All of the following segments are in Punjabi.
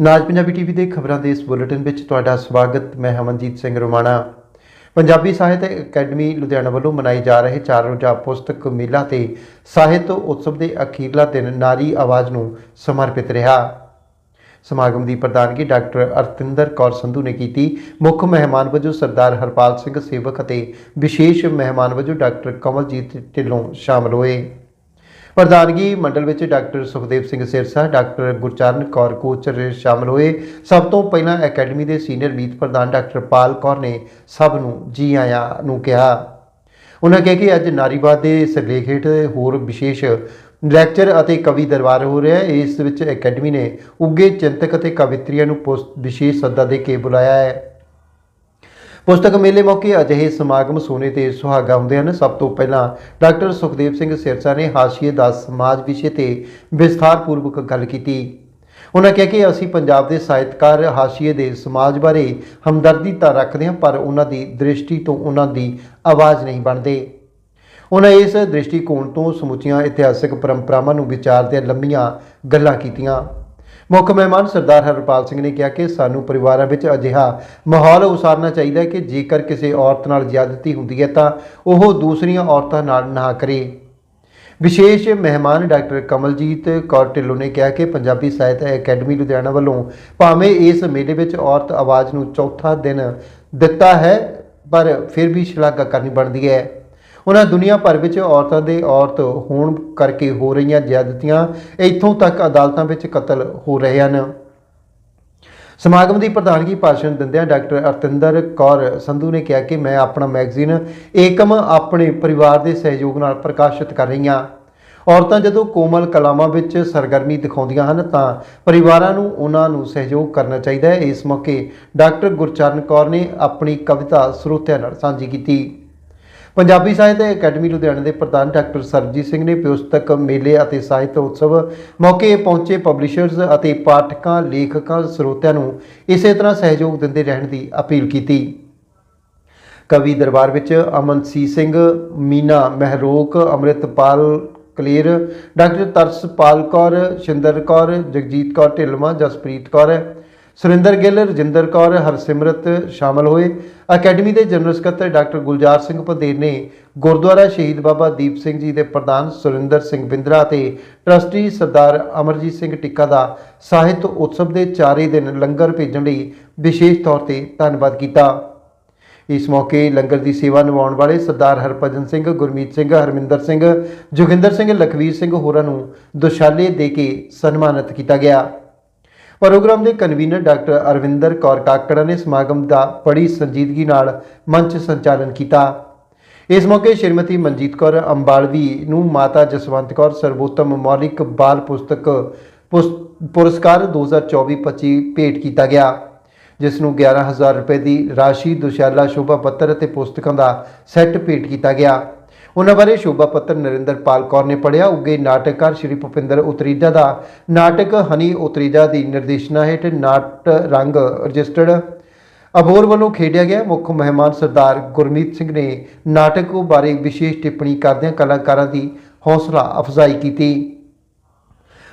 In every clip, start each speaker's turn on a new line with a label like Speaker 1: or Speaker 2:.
Speaker 1: ਨਾਜ ਪੰਜਾਬੀ ਟੀਵੀ ਦੇ ਖਬਰਾਂ ਦੇ ਇਸ ਬੁਲੇਟਿਨ ਵਿੱਚ ਤੁਹਾਡਾ ਸਵਾਗਤ। ਮੈਂ ਹਮਨਜੀਤ ਸਿੰਘ ਰੋਮਾਣਾ। ਪੰਜਾਬੀ ਸਾਹਿਤ ਅਕੈਡਮੀ ਲੁਧਿਆਣਾ ਵੱਲੋਂ ਮਨਾਏ ਜਾ ਰਹੇ ਚਾਰ ਰੋਜ਼ਾ ਪੁਸਤਕ ਮੇਲਾ ਤੇ ਸਾਹਿਤ ਉਤਸਵ ਦੇ ਅਖੀਰਲਾ ਦਿਨ ਨਾਰੀ ਆਵਾਜ਼ ਨੂੰ ਸਮਰਪਿਤ ਰਿਹਾ। ਸਮਾਗਮ ਦੀ ਪ੍ਰਧਾਨਗੀ ਡਾਕਟਰ ਅਰਤਿੰਦਰ ਕੌਰ ਸੰਧੂ ਨੇ ਕੀਤੀ। ਮੁੱਖ ਮਹਿਮਾਨ ਵਜੋਂ ਸਰਦਾਰ ਹਰਪਾਲ ਸਿੰਘ ਸੇਵਕ ਅਤੇ ਵਿਸ਼ੇਸ਼ ਮਹਿਮਾਨ ਵਜੋਂ ਡਾਕਟਰ ਕਮਲਜੀਤ ਢਿੱਲੋਂ ਸ਼ਾਮਲ ਹੋਏ। ਪ੍ਰਧਾਨਗੀ ਮੰਡਲ ਵਿੱਚ ਡਾਕਟਰ ਸੁਖਦੇਵ ਸਿੰਘ ਸਿਰਸਾ, ਡਾਕਟਰ ਗੁਰਚਰਨ ਕੌਰ ਕੋਚਰ ਸ਼ਾਮਲ ਹੋਏ। ਸਭ ਤੋਂ ਪਹਿਲਾਂ ਅਕੈਡਮੀ ਦੇ ਸੀਨੀਅਰ ਮੀਤ ਪ੍ਰਧਾਨ ਡਾਕਟਰ ਪਾਲ ਕੌਰ ਨੇ ਸਭ ਨੂੰ ਜੀ ਆਇਆਂ ਨੂੰ ਕਿਹਾ। ਉਹਨਾਂ ਕਿਹਾ ਕਿ ਅੱਜ ਨਾਰੀਵਾਦ ਦੇ ਸਿਰਲੇਖ ਹੇਠ ਹੋਰ ਵਿਸ਼ੇਸ਼ ਲੈਕਚਰ ਅਤੇ ਕਵੀ ਦਰਬਾਰ ਹੋ ਰਿਹਾ ਹੈ। ਇਸ ਵਿੱਚ ਅਕੈਡਮੀ ਨੇ ਉੱਗੇ ਚਿੰਤਕ ਅਤੇ ਕਵਿਤਰੀਆਂ ਨੂੰ ਪੁਸ- ਵਿਸ਼ੇਸ਼ ਸੱਦਾ ਦੇ ਕੇ ਬੁਲਾਇਆ ਹੈ। ਪੁਸਤਕ ਮੇਲੇ ਮੌਕੇ ਅਜਿਹੇ ਸਮਾਗਮ ਸੋਨੇ ਤੇ ਸੁਹਾਗਾ ਹੁੰਦੇ ਹਨ। ਸਭ ਤੋਂ ਪਹਿਲਾਂ ਡਾਕਟਰ ਸੁਖਦੇਵ ਸਿੰਘ ਸਿਰਸਾ ਨੇ ਹਾਸ਼ੀਏ ਦਾ ਸਮਾਜ ਵਿਸ਼ੇ ਤੇ ਵਿਸਥਾਰਪੂਰਵਕ ਗੱਲ ਕੀਤੀ। ਉਹਨਾਂ ਕਿਹਾ ਕਿ ਅਸੀਂ ਪੰਜਾਬ ਦੇ ਸਾਹਿਤਕਾਰ ਹਾਸ਼ੀਏ ਦੇ ਸਮਾਜ ਬਾਰੇ ਹਮਦਰਦੀ ਤਾਂ ਰੱਖਦੇ ਹਾਂ, ਪਰ ਉਹਨਾਂ ਦੀ ਦ੍ਰਿਸ਼ਟੀ ਤੋਂ ਉਹਨਾਂ ਦੀ ਆਵਾਜ਼ ਨਹੀਂ ਬਣਦੇ। ਉਹਨਾਂ ਇਸ ਦ੍ਰਿਸ਼ਟੀਕੋਣ ਤੋਂ ਸਮੁੱਚੀਆਂ ਇਤਿਹਾਸਕ ਪਰੰਪਰਾਵਾਂ ਨੂੰ ਵਿਚਾਰਦਿਆਂ ਲੰਮੀਆਂ ਗੱਲਾਂ ਕੀਤੀਆਂ। ਮੁੱਖ ਮਹਿਮਾਨ ਸਰਦਾਰ ਹਰਪਾਲ ਸਿੰਘ ਨੇ ਕਿਹਾ ਕਿ ਸਾਨੂੰ ਪਰਿਵਾਰਾਂ ਵਿੱਚ ਅਜਿਹਾ ਮਾਹੌਲ ਉਸਾਰਨਾ ਚਾਹੀਦਾ ਹੈ ਕਿ ਜੇਕਰ ਕਿਸੇ ਔਰਤ ਨਾਲ ਜ਼ਿਆਦਤੀ ਹੁੰਦੀ ਹੈ ਤਾਂ ਉਹ ਦੂਸਰੀਆਂ ਔਰਤਾਂ ਨਾਲ ਨਾ ਕਰੇ। ਵਿਸ਼ੇਸ਼ ਮਹਿਮਾਨ ਡਾਕਟਰ ਕਮਲਜੀਤ ਕੌਰ ਢਿੱਲੋਂ ਨੇ ਕਿਹਾ ਕਿ ਪੰਜਾਬੀ ਸਾਹਿਤ ਅਕੈਡਮੀ ਲੁਧਿਆਣਾ ਵੱਲੋਂ ਭਾਵੇਂ ਇਸ ਮੇਲੇ ਵਿੱਚ ਔਰਤ ਆਵਾਜ਼ ਨੂੰ ਚੌਥਾ ਦਿਨ ਦਿੱਤਾ ਹੈ, ਪਰ ਫਿਰ ਵੀ ਸ਼ਲਾਘਾ ਕਰਨੀ ਬਣਦੀ ਹੈ। ਉਹਨਾਂ ਦੁਨੀਆ ਭਰ ਵਿੱਚ ਔਰਤਾਂ ਦੇ ਔਰਤ ਹੋਣ ਕਰਕੇ ਹੋ ਰਹੀਆਂ ਜ਼ਿਆਦਤੀਆਂ ਇੱਥੋਂ ਤੱਕ ਅਦਾਲਤਾਂ ਵਿੱਚ ਕਤਲ ਹੋ ਰਹੇ ਹਨ। ਸਮਾਗਮ ਦੀ ਪ੍ਰਧਾਨਗੀ ਭਾਸ਼ਣ ਦਿੰਦਿਆਂ ਡਾਕਟਰ ਅਰਤਿੰਦਰ ਕੌਰ ਸੰਧੂ ਨੇ ਕਿਹਾ ਕਿ ਮੈਂ ਆਪਣਾ ਮੈਗਜ਼ੀਨ ਏਕਮ ਆਪਣੇ ਪਰਿਵਾਰ ਦੇ ਸਹਿਯੋਗ ਨਾਲ ਪ੍ਰਕਾਸ਼ਿਤ ਕਰ ਰਹੀ ਹਾਂ ਔਰਤਾਂ ਜਦੋਂ ਕੋਮਲ ਕਲਾਵਾਂ ਵਿੱਚ ਸਰਗਰਮੀ ਦਿਖਾਉਂਦੀਆਂ ਹਨ ਤਾਂ ਪਰਿਵਾਰਾਂ ਨੂੰ ਉਹਨਾਂ ਨੂੰ ਸਹਿਯੋਗ ਕਰਨਾ ਚਾਹੀਦਾ ਹੈ। ਇਸ ਮੌਕੇ ਡਾਕਟਰ ਗੁਰਚਰਨ ਕੌਰ ਨੇ ਆਪਣੀ ਕਵਿਤਾ ਸਰੋਤਿਆਂ ਨਾਲ ਸਾਂਝੀ ਕੀਤੀ। ਪੰਜਾਬੀ ਸਾਹਿਤ ਅਕੈਡਮੀ ਲੁਧਿਆਣਾ ਦੇ ਪ੍ਰਧਾਨ ਡਾਕਟਰ ਸਰਬਜੀਤ ਸਿੰਘ ਨੇ ਪੁਸਤਕ ਮੇਲੇ ਅਤੇ ਸਾਹਿਤ ਉਤਸਵ ਮੌਕੇ ਪਹੁੰਚੇ ਪਬਲਿਸ਼ਰਜ਼ ਅਤੇ ਪਾਠਕਾਂ, ਲੇਖਕਾਂ, ਸਰੋਤਿਆਂ ਨੂੰ ਇਸੇ ਤਰ੍ਹਾਂ ਸਹਿਯੋਗ ਦਿੰਦੇ ਰਹਿਣ ਦੀ ਅਪੀਲ ਕੀਤੀ। ਕਵੀ ਦਰਬਾਰ ਵਿੱਚ ਅਮਨਸੀ ਸਿੰਘ, ਮੀਨਾ ਮਹਿਰੋਕ, ਅੰਮ੍ਰਿਤਪਾਲ ਕਲੀਰ, ਡਾਕਟਰ ਤਰਸਪਾਲ ਕੌਰ, ਸ਼ਿੰਦਰ ਕੌਰ, ਜਗਜੀਤ ਕੌਰ ਢਿੱਲਵਾਂ, ਜਸਪ੍ਰੀਤ ਕੌਰ ਸੁਰਿੰਦਰ ਗਿੱਲ, ਰਜਿੰਦਰ ਕੌਰ, ਹਰਸਿਮਰਤ ਸ਼ਾਮਲ ਹੋਏ। ਅਕੈਡਮੀ ਦੇ ਜਨਰਲ ਸਕੱਤਰ ਡਾਕਟਰ ਗੁਲਜ਼ਾਰ ਸਿੰਘ ਪੰਧੇਰ ਨੇ ਗੁਰਦੁਆਰਾ ਸ਼ਹੀਦ ਬਾਬਾ ਦੀਪ ਸਿੰਘ ਜੀ ਦੇ ਪ੍ਰਧਾਨ ਸੁਰਿੰਦਰ ਸਿੰਘ ਬਿੰਦਰਾ ਤੇ ਟਰਸਟੀ ਸਰਦਾਰ ਅਮਰਜੀਤ ਸਿੰਘ ਟਿੱਕਾ ਦਾ ਸਾਹਿਤ ਉਤਸਵ ਦੇ ਚਾਰੇ ਦਿਨ ਲੰਗਰ ਭੇਜਣ ਲਈ ਵਿਸ਼ੇਸ਼ ਤੌਰ ਤੇ ਧੰਨਵਾਦ ਕੀਤਾ। ਇਸ ਮੌਕੇ ਲੰਗਰ ਦੀ ਸੇਵਾ ਨਿਭਾਉਣ ਵਾਲੇ ਸਰਦਾਰ ਹਰਭਜਨ ਸਿੰਘ, ਗੁਰਮੀਤ ਸਿੰਘ, ਹਰਮਿੰਦਰ ਸਿੰਘ, ਜੋਗਿੰਦਰ ਸਿੰਘ, ਲਖਵੀਰ ਸਿੰਘ ਹੋਰਾਂ ਨੂੰ ਦੁਸ਼ਾਲੇ ਦੇ ਕੇ ਸਨਮਾਨਿਤ ਕੀਤਾ ਗਿਆ। ਪ੍ਰੋਗਰਾਮ ਦੇ ਕਨਵੀਨਰ ਡਾਕਟਰ ਅਰਵਿੰਦਰ ਕੌਰ ਕਾਕੜਾ ਨੇ ਸਮਾਗਮ ਦਾ ਬੜੀ ਸੰਜੀਦਗੀ ਨਾਲ ਮੰਚ ਸੰਚਾਲਨ ਕੀਤਾ। ਇਸ ਮੌਕੇ ਸ਼੍ਰੀਮਤੀ ਮਨਜੀਤ ਕੌਰ ਅੰਬਾਲਵੀ ਨੂੰ ਮਾਤਾ ਜਸਵੰਤ ਕੌਰ ਸਰਵੋਤਮ ਮੌਲਿਕ ਬਾਲ ਪੁਸਤਕ ਪੁਸ- ਪੁਰਸਕਾਰ 2024-25 ਭੇਟ ਕੀਤਾ ਗਿਆ, ਜਿਸ ਨੂੰ 11000 ਰੁਪਏ ਦੀ ਰਾਸ਼ੀ ਦੁਸ਼ਾਲਾ ਸ਼ੋਭਾ ਪੱਤਰ ਅਤੇ ਪੁਸਤਕਾਂ ਦਾ ਸੈੱਟ ਭੇਟ ਕੀਤਾ ਗਿਆ। ਉਹਨਾਂ ਬਾਰੇ ਸ਼ੋਭਾ ਪੱਤਰ ਨਰਿੰਦਰਪਾਲ ਕੌਰ ਨੇ ਪੜ੍ਹਿਆ। ਉੱਗੇ ਨਾਟਕਕਾਰ ਸ਼੍ਰੀ ਭੁਪਿੰਦਰ ਉਤਰੀਜਾ ਦਾ ਨਾਟਕ ਹਨੀ ਉਤਰੀਜਾ ਦੀ ਨਿਰਦੇਸ਼ਨਾ ਹੇਠ ਨਾਟ ਰੰਗ ਰਜਿਸਟਰਡ ਅਬੋਰ ਵੱਲੋਂ ਖੇਡਿਆ ਗਿਆ। ਮੁੱਖ ਮਹਿਮਾਨ ਸਰਦਾਰ ਗੁਰਮੀਤ ਸਿੰਘ ਨੇ ਨਾਟਕ ਬਾਰੇ ਵਿਸ਼ੇਸ਼ ਟਿੱਪਣੀ ਕਰਦਿਆਂ ਕਲਾਕਾਰਾਂ ਦੀ ਹੌਸਲਾ ਅਫਜ਼ਾਈ ਕੀਤੀ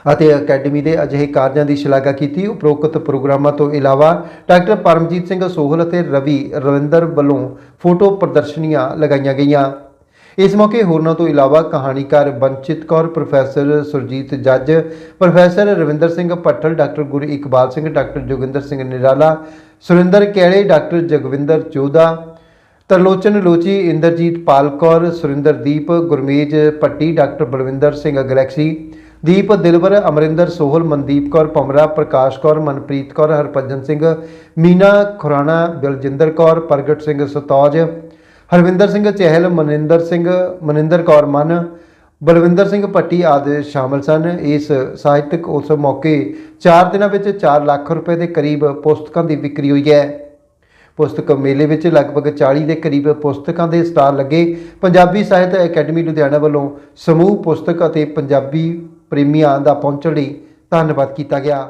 Speaker 1: ਅਤੇ ਅਕੈਡਮੀ ਦੇ ਅਜਿਹੇ ਕਾਰਜਾਂ ਦੀ ਸ਼ਲਾਘਾ ਕੀਤੀ। ਉਪਰੋਕਤ ਪ੍ਰੋਗਰਾਮਾਂ ਤੋਂ ਇਲਾਵਾ ਡਾਕਟਰ ਪਰਮਜੀਤ ਸਿੰਘ ਸੋਹਲ ਅਤੇ ਰਵੀ ਰਵਿੰਦਰ ਵੱਲੋਂ ਫੋਟੋ ਪ੍ਰਦਰਸ਼ਨੀਆਂ ਲਗਾਈਆਂ ਗਈਆਂ। ਇਸ ਮੌਕੇ ਹੋਰਨਾਂ ਤੋਂ ਇਲਾਵਾ ਕਹਾਣੀਕਾਰ ਬੰਚਿਤ Kaur, professor Surjit Jajj, professor Ravinder Singh Bhattal, doctor Gur Iqbal Singh, doctor Joginder Singh Nirala, Surinder Kaile, doctor Jagwinder Choda, Tarlochan Lochi, Inderjit Pal Kaur Surinderdeep Gurmej Patti doctor Balwinder Singh Galaxy, Deep Dilwar, Amrinder Sohal, Mandeep Kaur Pamra, Parkash Kaur, Manpreet Kaur, Harbhajan Singh, Meena Khurana, Baljinder Kaur, Pargat Singh Satauj Harvinder Singh Chahal, Maninder Singh, Maninder Kaur ਮਨ, ਬਲਵਿੰਦਰ ਸਿੰਘ ਪੱਟੀ ਆਦਿ ਸ਼ਾਮਲ ਸਨ। ਇਸ ਸਾਹਿਤਕ ਉਤਸਵ ਮੌਕੇ 4 ਦਿਨਾਂ ਵਿੱਚ 4 ਲੱਖ ਰੁਪਏ ਦੇ ਕਰੀਬ ਪੁਸਤਕਾਂ ਦੀ ਵਿਕਰੀ ਹੋਈ ਹੈ। ਪੁਸਤਕ ਮੇਲੇ ਵਿੱਚ ਲਗਭਗ 40 ਦੇ ਕਰੀਬ ਪੁਸਤਕਾਂ ਦੇ ਸਟਾਲ ਲੱਗੇ। ਪੰਜਾਬੀ ਸਾਹਿਤ ਅਕੈਡਮੀ ਲੁਧਿਆਣਾ ਵੱਲੋਂ ਸਮੂਹ ਪੁਸਤਕ ਅਤੇ ਪੰਜਾਬੀ ਪ੍ਰੇਮੀਆਂ ਦਾ ਪਹੁੰਚਣ ਲਈ ਧੰਨਵਾਦ ਕੀਤਾ ਗਿਆ।